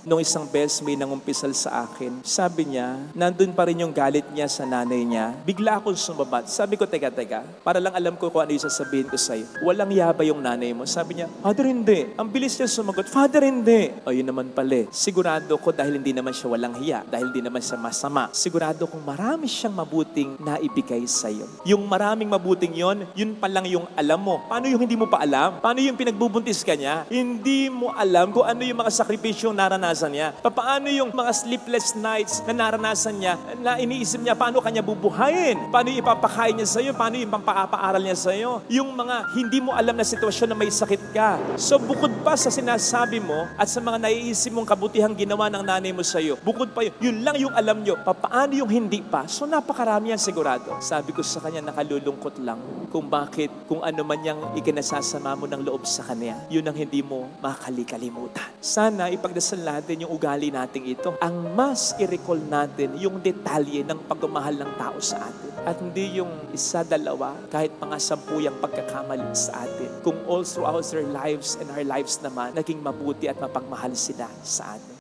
Nung isang beses may nangumpisal sa akin, sabi niya, nandun pa rin yung galit niya sa nanay niya. Bigla akong sumabat. Sabi ko, teka, teka, para lang alam ko kung ano yung sasabihin ko sa'yo. Walang yaba yung nanay mo. Sabi niya, Father, hindi. Ang bilis niya sumagot, Father, hindi. O yun naman pala. eh. Sigurado ko dahil hindi naman siya walang hiya, dahil hindi naman siya masama. Sigurado kong marami siyang mabuting naibigay sa'yo. Yung maraming mabuting yon, yun pa lang yung alam mo. Paano yung hindi mo pa alam? Paano yung pinagbubuntis ka niya? Hindi mo alam kung ano yung mga sakripisyong naranasan niya. Paano yung mga sleepless nights na naranasan niya, na iniisip niya paano kanya bubuhayin? Paano ipapakain niya sa'yo? Paano yung pampaaral niya sa'yo? Yung mga hindi mo alam na sitwasyon na may sakit ka. So bukod pa sa sinasabi mo at sa mga naiisip mong kabutihang ginawa ng nanay mo sa'yo, bukod pa yun, yun lang yung alam nyo. Paano yung hindi pa? So napakarami yan sigurado. Sabi ko sa kanya, nakalulungkot lang kung bakit, kung ano man yung ikinasasama mo ng loob sa kanya, yun ang hindi mo makalikalimutan. Sana ipagdasal yung ugali nating ito. Ang mas i-recall natin yung detalye ng pagmamahal ng tao sa atin. At hindi yung isa, dalawa, kahit mga sampuyang pagkakamali sa atin. Kung all throughout their lives and our lives naman, naging mabuti at mapagmahal sila sa atin.